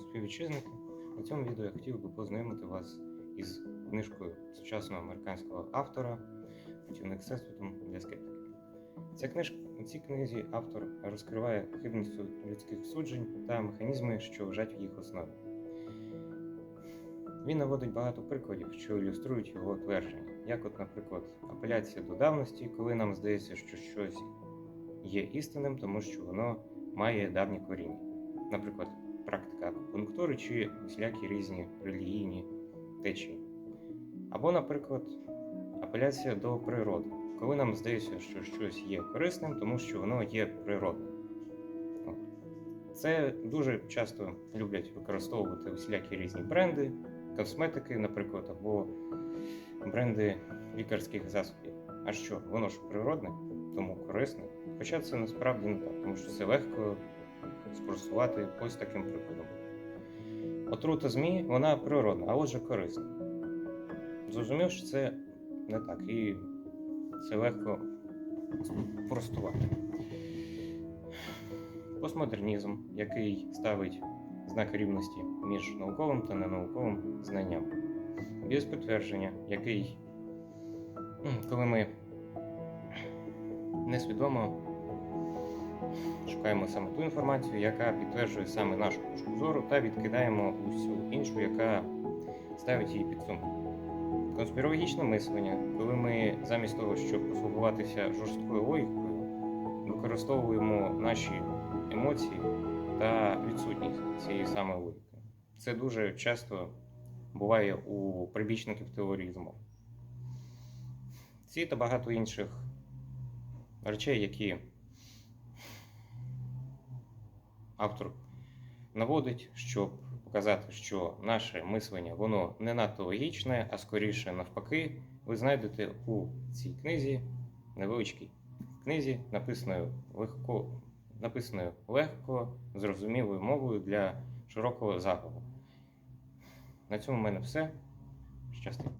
співвітчизники. У цьому відео я хотів би познайомити вас із книжкою сучасного американського автора Путівник всесвітом для скептиків. Ця книжка у цій книзі автор розкриває хибність людських суджень та механізми, що лежать в їх основі. Він наводить багато прикладів, що ілюструють його твердження, як, от, наприклад, апеляція до давності, коли нам здається, що щось є істинним, тому що воно має давні коріння. Наприклад, практика акупунктури чи всілякі різні релігійні течії. Або, наприклад, апеляція до природи, коли нам здається, що щось є корисним, тому що воно є природним. Це дуже часто люблять використовувати всілякі різні бренди, косметики, наприклад, або бренди лікарських засобів. А що, воно ж природне, тому корисне. Хоча це насправді не так, тому що це легко спростувати ось таким прикладом. Отрута змій, вона природна, а отже корисна. Зрозумів, що це не так, і це легко спростувати. Постмодернізм, який ставить знак рівності між науковим та ненауковим знанням. Без підтвердження, який, коли ми несвідомо шукаємо саме ту інформацію, яка підтверджує саме нашу точку зору, та відкидаємо усю іншу, яка ставить її під сумнів. Конспірологічне мислення, коли ми замість того, щоб послугуватися жорсткою логікою, використовуємо наші емоції та відсутність цієї самої логіки. Це дуже часто буває у прибічників теорії змов. Ці та багато інших речей, які автор наводить, щоб показати, що наше мислення воно не надто логічне, а скоріше навпаки, ви знайдете у цій книзі невеличкій книзі, написаною легко, написаною легко, зрозумілою мовою для широкого загалу. На цьому в мене все. Щастя.